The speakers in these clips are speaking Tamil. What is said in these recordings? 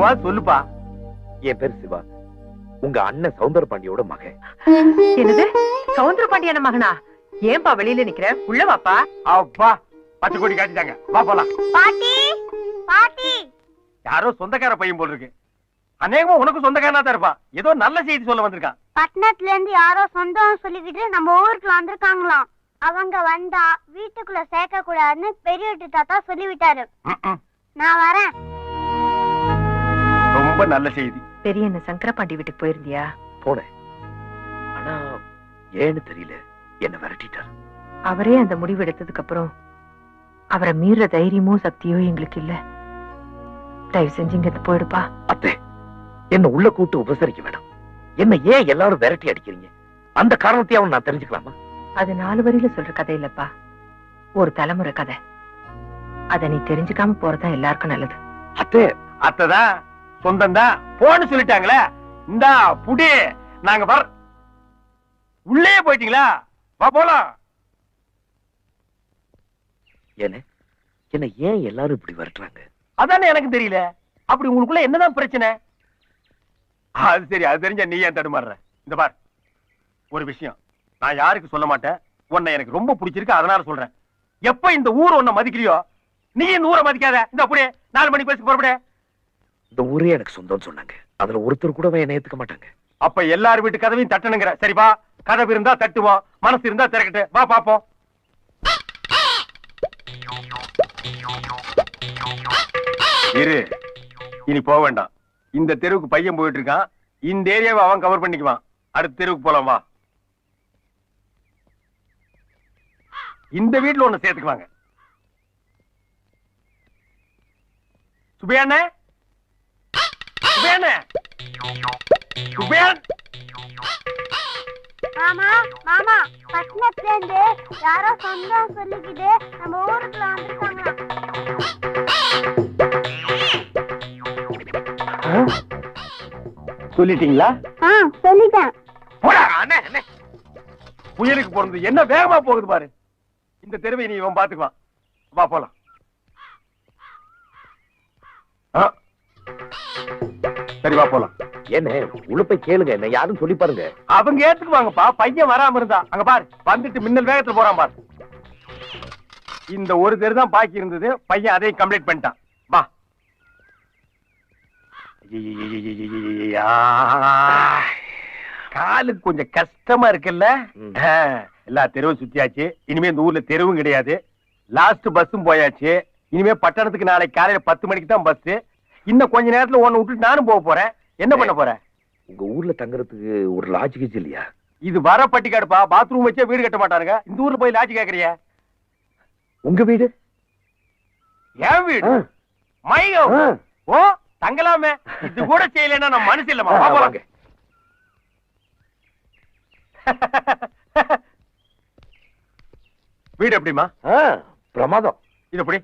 எப்போ சொல்லுப்பா. என் பேர் சிவா. உங்க அண்ணன் சவுந்தர பாண்டியோட மகன். என்னது? சவுந்தர பாண்டியன மகனா? ஏன்பா வெளியில நிக்கிற? உள்ள வாப்பா. அப்பா பச்சை கொடி காட்டிட்டாங்க. வா போலாம். பாட்டி பாட்டி. யாரோ சொந்தக்கார பையன் போல் இருக்கு. அநேகமா உனக்கு சொந்தக்காரனா தான் இருப்பான் ஏதோ நல்ல செய்தி சொல்ல வந்திருக்கான். பட்டணத்துல இருந்து யாரோ சொந்தம் சொல்லிக்கிட்டு நம்ம ஊருக்கு வந்திருக்காங்களாம். அவங்க வந்தா வீட்டுக்குள்ள சேர்க்க கூடாதுன்னு பெரியட்டு தாத்தா சொல்லிவிட்டாரு. நான் வரேன். ரொம்ப நல்ல செய்தி. பெரிய என்ன சங்கர பாண்டி வீட்டுக்கு போயிருந்தியா? போனேன். ஆனா ஏன்னு தெரியல. என்ன விரட்டிட்டார். அவரே அந்த முடிவு எடுத்ததுக்கு அப்புறம் அவரை மீற தைரியமோ சக்தியோ எங்களுக்கு இல்ல. தயவு செஞ்சு இங்க போயிடுப்பா. அத்தே என்ன உள்ள கூட்டு உபசரிக்க வேண்டாம் என்ன ஏன் எல்லாரும் விரட்டி அடிக்கிறீங்க? அந்த காரணத்தையாவும் நான் தெரிஞ்சுக்கலாமா? அது நாலு வரியில சொல்ற கதை இல்லப்பா. ஒரு தலைமுறை கதை. அத நீ தெரிஞ்சுக்காம போறதா எல்லாருக்கும் நல்லது. அத்தே அத்ததான் சொந்தம் தான் போன்னு சொல்லிட்டாங்களே. இந்தா புடி நாங்க வர உள்ளே போயிட்டீங்களா? வா போலாம். என்ன என்ன ஏன் எல்லாரும் இப்படி விரட்டுறாங்க? அதானே எனக்கு தெரியல. அப்படி உங்களுக்குள்ள என்னதான் பிரச்சனை? அது சரி அது தெரிஞ்சா நீ ஏன் தடுமாறுற? இந்த பார் ஒரு விஷயம். நான் யாருக்கு சொல்ல மாட்டேன்? உன்னை எனக்கு ரொம்ப பிடிச்சிருக்கு அதனால சொல்றேன். எப்ப இந்த ஊர் உன்னை மதிக்கலையோ நீ இந்த ஊரை மதிக்காத. இந்த அப்படியே நாலு மணிக்கு பேசி புறப்படு இந்த ஊரே எனக்கு சொந்தம்னு சொன்னாங்க. அதுல ஒருத்தர் கூட என்ன ஏத்துக்க மாட்டாங்க. அப்ப எல்லார் வீட்டு கதவையும் தட்டணுங்கிற. சரி வா. கதவு இருந்தா தட்டுவோம். மனசு இருந்தா திறக்கட்டு. வா பாப்போம். இரு. இனி போக வேண்டாம். இந்த தெருவுக்கு பையன் போயிட்டு இருக்கான் இந்த ஏரியாவை அவன் கவர் பண்ணிக்குவான். அடுத்த தெருவுக்கு போலாம் வா. இந்த வீட்டுல ஒண்ணு சேர்த்துக்குவாங்க. சுபையாண்ணே சுபையாண்ணே சுபையான் மாமா மாமா பட்டணத்துல இருந்து யாரோ சொந்தம் சொல்லிக்கிட்டு நம்ம ஊருக்குள்ள வந்திருக்காங்களாம் சொல்லிட்டீங்களா? ஆ சொல்லிட்டேன். போடா அண்ணே அண்ணே. புயலுக்கு பிறந்தது என்ன வேகமா போகுது பாரு. இந்த தெருவை நீ இவன் பாத்துக்குவான். வா போலாம். ஆ. சரி வா போலாம். என்ன போய் கேளுங்க என்ன யாரும் சொல்லி பாருங்க. அவங்க ஏத்துக்குவாங்கப்பா பையன் வராம இருந்தா. அங்க பாரு வந்துட்டு மின்னல் வேகத்துல போறான் பாரு. இந்த ஒரு தெரு தான் பாக்கி இருந்தது பையன் அதையும் கம்ப்ளீட் பண்ணிட்டான். வா. காலுக்கு கொஞ்சம் கஷ்டமா இருக்குல்ல? எல்லா தெருவும் சுத்தியாச்சு. இனிமே இந்த ஊர்ல தெருவும் கிடையாது. லாஸ்ட் பஸ்ஸும் போயாச்சு. இனிமே பட்டணத்துக்கு நாளைக்கு காலையில பத்து மணிக்கு தான் பஸ் இன்னும் கொஞ்ச நேரத்துல ஒன்னு விட்டுட்டு நானும் போக போறேன். என்ன பண்ண போறேன் உங்க ஊர்ல தங்குறதுக்கு ஒரு லாட்ஜ் கீஜ் இல்லையா? இது வர பட்டிக்காடுப்பா. பாத்ரூம் வச்சே வீடு கட்ட மாட்டாருங்க இந்த ஊர்ல போய் லாட்ஜ் கேக்குறிய? உங்க வீடு? என் வீடு? ஆ. ஓ தங்கலாமே. இது கூட செய்யலைன்னா நான் மனசு இல்லமா. வாங்க. வீடு எப்படிமா பிரமாதம். இது எப்படி?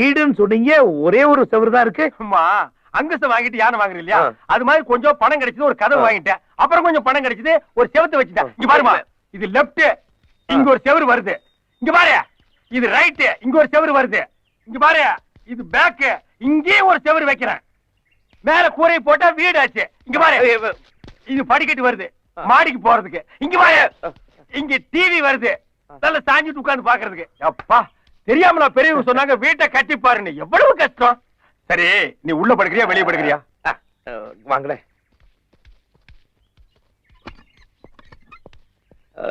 வீடுன்னு சொன்னீங்க ஒரே ஒரு செவரு தான் இருக்கு. அம்மா அங்கஸ்த வாங்கிட்டு யானை வாங்குற இல்லையா. அது மாதிரி கொஞ்சம் பணம் கிடைச்சது ஒரு கதவு. வாங்கிட்டேன். அப்புறம் கொஞ்சம் பணம் கிடைச்சது ஒரு செவத்து வச்சுட்டேன். இங்க பாருமா இது லெப்ட் இங்க ஒரு செவரு வருது. இங்க பாரு இது ரைட் இங்க ஒரு செவரு வருது. இங்க பாரு இது பேக் இங்கேயும் ஒரு செவரு வைக்கிறேன். மேல கூரை போட்டா வீடு ஆச்சு. இங்க பாரு இது படிக்கட்டு வருது. மாடிக்கு போறதுக்கு. இங்க பாரு இங்க டிவி வருது. நல்ல சாஞ்சிட்டு உட்கார்ந்து பாக்குறதுக்கு அப்பா தெரியாமலா பெரியவங்க சொன்னாங்க வீட்டை கட்டி பாருன்னு. எவ்வளவு கஷ்டம்? சரி நீ உள்ள படுக்கிறியா வெளிய படுக்கிறியா? ஆ,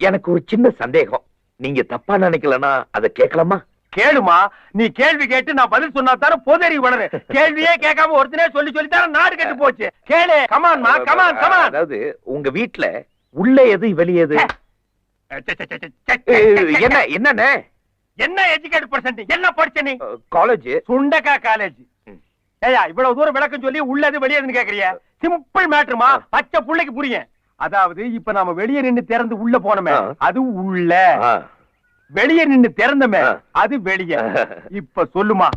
எனக்கு ஒரு சின்ன சந்தேகம். நீங்க தப்பா நினைக்கலன்னா அதை கேட்கலாமா? கேளுமா. நீ கேள்வி கேட்டு நான் பதில் சொன்னா தானே பொதறி வளரு. கேள்வியே கேட்காம ஒருத்தனே சொல்லி சொல்லி தானே நாடு கெட்டு போச்சு. கேளு. கமான்மா கமான் கமான் அதாவது உங்க வீட்ல உள்ள எது வெளிய எது? ஏ, என்ன என்னண்ணே? என்ன எஜுகேட் பர்சன்ட் என்ன படிச்ச நீ? காலேஜ் சுண்டக்கா காலேஜ். ஏயா இவ்வளவு தூரம் விளக்கம் சொல்லி உள்ளது வெளியதுன்னு கேக்குறிய? சிம்பிள் மேட்டருமா பச்சை புள்ளைக்கு புரியும். அதாவது இப்ப நாம வெளிய நின்னு திறந்து உள்ள போனோமே. அது உள்ள. வெளிய நின்னு திறந்தமே. அது வெளிய. இப்ப சொல்லுமா.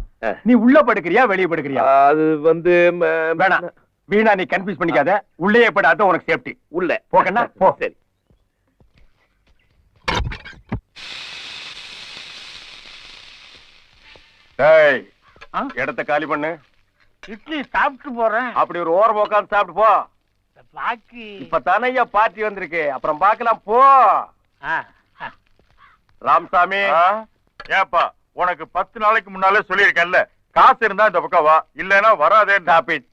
நீ உள்ள படுக்கிறியா வெளிய படுக்கிறியா? அது வந்து ம, வேணாம். வீணா நீ கன்ஃபியூஸ் பண்ணிக்காத. உள்ளே போயிட அதான் உனக்கு சேஃப்டி உள்ள. போக்கண்ணா, போ. சரி. டேய் ஆ? இடத்த காலி பண்ணு. இட்லி சாப்பிட்டு போறேன். அப்படி ஒரு ஓரம் உட்காந்து சாப்பிட்டு போ. பாக்கி இப்ப தானையா பார்ட்டி வந்திருக்கு. அப்புறம் பார்க்கலாம் போ. ராமசாமி. ஏப்பா உனக்கு பத்து நாளைக்கு முன்னாலே சொல்லியிருக்கேன்ல. காசு இருந்தா இந்த பக்கம் வா இல்லைன்னா வராதே. இட்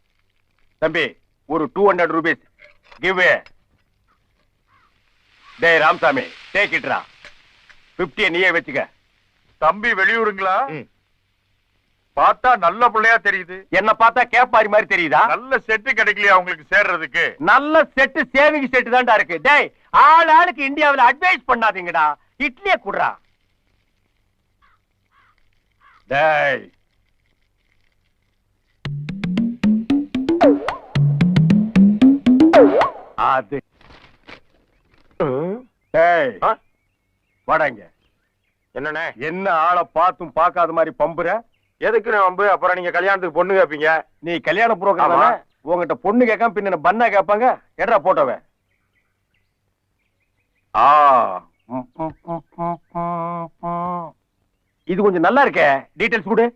தம்பி ஒரு டூ ஹண்ட்ரட் ருபீஸ் கிவ் டேய் ராமசாமி டேக் இட்ரா பிப்டிய நீயே வச்சுக்க. தம்பி வெளியூருங்களா. பார்த்தா நல்ல பிள்ளையா தெரியுது. என்ன பார்த்தா கேப்பாரி மாதிரி தெரியுதா? நல்ல செட்டு கிடைக்கலையா உங்களுக்கு சேர்றதுக்கு? நல்ல செட்டு சேவிங் செட்டு தான்டா இருக்கு. டேய் ஆள் ஆளுக்கு இந்தியாவுல அட்வைஸ் பண்ணாதீங்கடா. இட்லியே குடுறா. டேய். அது. டேய்? வாடா இங்க. என்னண்ணே? என்ன ஆளை பார்த்தும் பார்க்காத மாதிரி பம்புற? எதுக்கு வம்பு அப்புறம் நீங்க கல்யாணத்துக்கு பொண்ணு கேப்பீங்க? நீ கல்யாண புரோக்கர் ஆமா. உங்ககிட்ட பொண்ணு கேட்காம பின்ன பண்ணா கேட்பாங்க? எட்ரா போட்டோவன் ஆ. இது கொஞ்சம் நல்லா இருக்கே. டீடைல்ஸ் கொடு.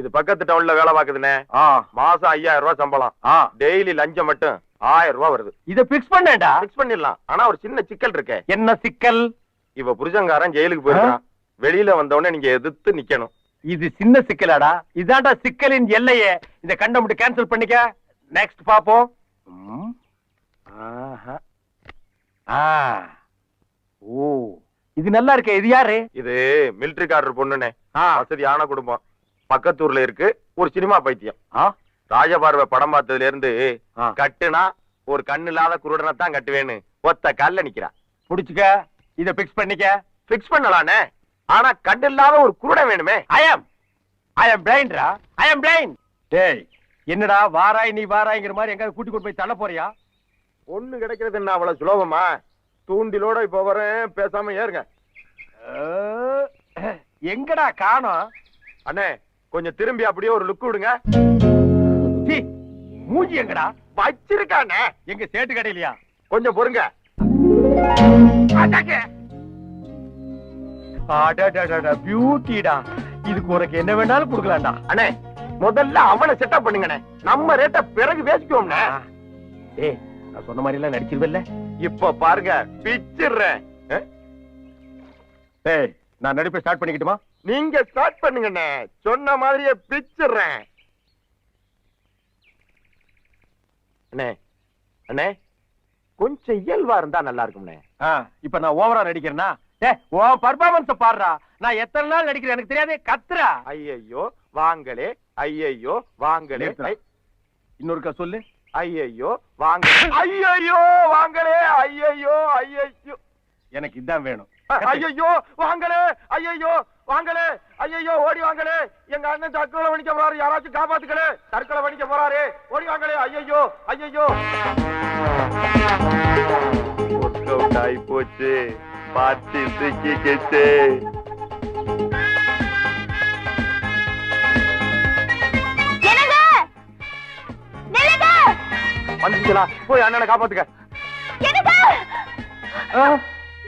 இது பக்கத்து டவுன்ல வேலை பாக்குதுண்ணே ஆ. மாசம் ஐயாயிரம் ரூபாய் சம்பளம். டெய்லி லஞ்சம் மட்டும் ஆயிரம் ரூபாய் வருது. இத பிக்ஸ் பண்ணேன்டா. பிக்ஸ் பண்ணிடலாம். ஆனா ஒரு சின்ன சிக்கல் இருக்கே. என்ன சிக்கல்? இவ புருஷங்காரன் ஜெயிலுக்கு போயிருக்கான் வெளியில வந்தவொடனே நீங்க எதிர்த்து நிக்கணும். இது சின்ன சிக்கலாடா. இதான்டா சிக்கலின் எல்லையே. இந்த கண்டம் மட்டும் கேன்சல் பண்ணிக்க. நெக்ஸ்ட் பாப்போம். ம். ஆஹா. ஆ. ஓ. இது நல்லா இருக்கே. இது யாரு? இது மிலிட்டரிக்காரர் பொண்ணுனே. ஆ. வசதியான குடும்பம். பக்கத்தூர்ல இருக்கு. ஒரு சினிமா பைத்தியம். ராஜபார்வை படம் பார்த்ததுல இருந்து. கட்டுனா ஒரு கண்ணு இல்லாத குருடனை தான் கட்டுவேன்னு. ஒத்த கல்ல நிக்கிறா. புடிச்சுக்க. இத பிக்ஸ் பண்ணிக்க. பிக்ஸ் பண்ணலானே. ஆனா இல்லாத ஒரு குருடன் வேணுமே. ஐ அம் ஐ அம் பிளைண்ட்ரா ஐ அம் பிளைண்ட் டேய் என்னடா வாராய் நீ வாராய்ங்கிற மாதிரி எங்க கூட்டி கொண்டு போய் தள்ள போறியா? பொண்ணு கிடைக்கிறது என்ன அவ்வளவு சுலபமா? தூண்டிலோட இப்ப வரேன் பேசாம ஏறுங்க. எங்கடா காணோம்? அண்ணே கொஞ்சம் திரும்பி அப்படியே ஒரு லுக் விடுங்க. மூஞ்சி எங்கடா? வச்சிருக்கானே எங்க சேட்டு கடையிலயா? கொஞ்சம் பொறுங்க. பியூட்டிடா இதுக்கு உனக்கு என்ன வேணாலும் கொடுக்கலாம்டா. அண்ணே முதல்ல அவனை செட்டப் பண்ணுங்கண்ணே. நம்ம ரேட்ட பிறகு பேசிக்குவோம்ண்ணே. ஏய் நான் சொன்ன மாதிரி எல்லாம் நடிச்சிருவல்ல. இப்ப பாருங்க பிச்சிடுறேன். ஏய் நான் நடிப்பை ஸ்டார்ட் பண்ணிக்கிட்டுமா? நீங்க ஸ்டார்ட் பண்ணுங்கண்ணே. சொன்ன மாதிரியே பிச்சிடுறேன். அண்ணே அண்ணே கொஞ்சம் இயல்பா இருந்தா நல்லா இருக்கும்ண்ணே. இப்ப நான் ஓவரா நடிக்கிறேனா ஏ உன் பர்ஃபார்மன்ஸ் பாடுறா. நான் எத்தனை நாள் நடிக்கிறேன் எனக்கு தெரியாது. கத்துறா. ஐயையோ வாங்களே. ஐயையோ வாங்களே. இன்னொருக்கா சொல்லு. ஐயையோ வாங்க ஐயையோ வாங்களே. ஐயையோ ஐயையோ. எனக்கு இதான் வேணும். ஐயையோ வாங்களே. ஐயையோ வாங்களே. ஐயையோ ஓடி வாங்களே. எங்க அண்ணன் தற்கொலை வணிக்க போறாரு. யாராச்சும் காப்பாத்துக்களே தற்கொலை வணிக்க போறாரு. ஓடி வாங்களே. ஐயையோ ஐயையோ. போச்சு. என்னங்க நில்லுங்க வந்துச்சுங்களா போய் அண்ணனை காப்பாத்துக்க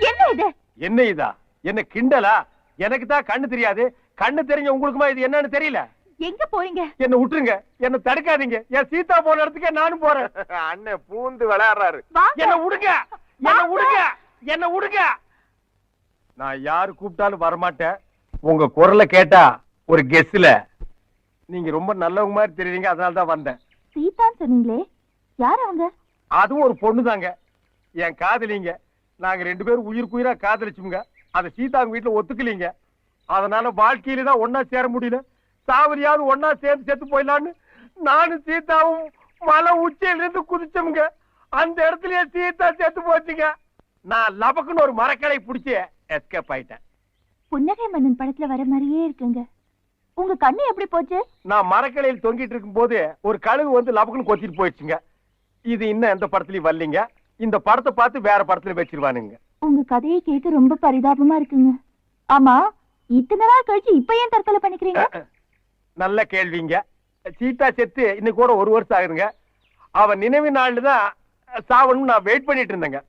என்ன இது? என்ன இதா? என்ன கிண்டலா? எனக்கு தான் கண்ணு தெரியாது. கண்ணு தெரிஞ்ச உங்களுக்குமா இது என்னன்னு தெரியல. எங்க போறீங்க? என்ன விட்டுருங்க. என்ன தடுக்காதீங்க. என் சீதா போன இடத்துக்கே நானும் போறேன். அண்ணன் பூந்து விளையாடுறாரு. என்ன விடுங்க என்ன விடுங்க என்ன விடுங்க நான் யாரு கூப்பிட்டாலும் வரமாட்டேன். உங்க குரலை கேட்டா ஒரு கெஸ்ல நீங்க ரொம்ப நல்லவங்க மாதிரி தெரியுறீங்க அதனால தான் வந்தேன். சீதான்னு சொன்னீங்களே யார் அவங்க? அதுவும் ஒரு பொண்ணு தாங்க என் காதலிங்க. நாங்க ரெண்டு பேரும் உயிரா காதலிச்சுங்க அதை சீதாங்க வீட்டுல ஒத்துக்கலீங்க. அதனால வாழ்க்கையில தான் ஒன்னா சேர முடியல. சாவரியாவது ஒன்னா சேர்ந்து செத்து போயிடலான்னு நானும் சீதாவும் மலை உச்சியில இருந்து குதிச்சோமுங்க. அந்த இடத்துலயே சீதா செத்து போச்சுங்க. நான் லபக்குன்னு ஒரு மரக்கடை பிடிச்சி எஸ்கேப் ஆயிட்டேன். புன்னகை மன்னன் படத்துல வர மாதிரியே இருக்குங்க. உங்க கண்ணு எப்படி போச்சு? நான் மரக்கலையில் தொங்கிட்டு இருக்கும்போது ஒரு கழுகு வந்து லபக்குன்னு கொத்திட்டு போயிடுச்சுங்க. இது இன்னும் எந்த படத்துலயும் வரலீங்க. இந்த படத்தை பார்த்து வேற படத்துல வச்சிருவானுங்க. உங்க கதையை கேட்க ரொம்ப பரிதாபமா இருக்குங்க. ஆமா இத்தனை நாள் கழிச்சு இப்ப ஏன் தற்கொலை பண்ணிக்கிறீங்க? நல்ல கேள்விங்க. சீதா செத்து இன்னைக்கு கூட ஒரு வருஷம் ஆகுதுங்க. அவன் நினைவு நாள் தான் சாவணும் நான் வெயிட் பண்ணிட்டு இருந்தேங்க.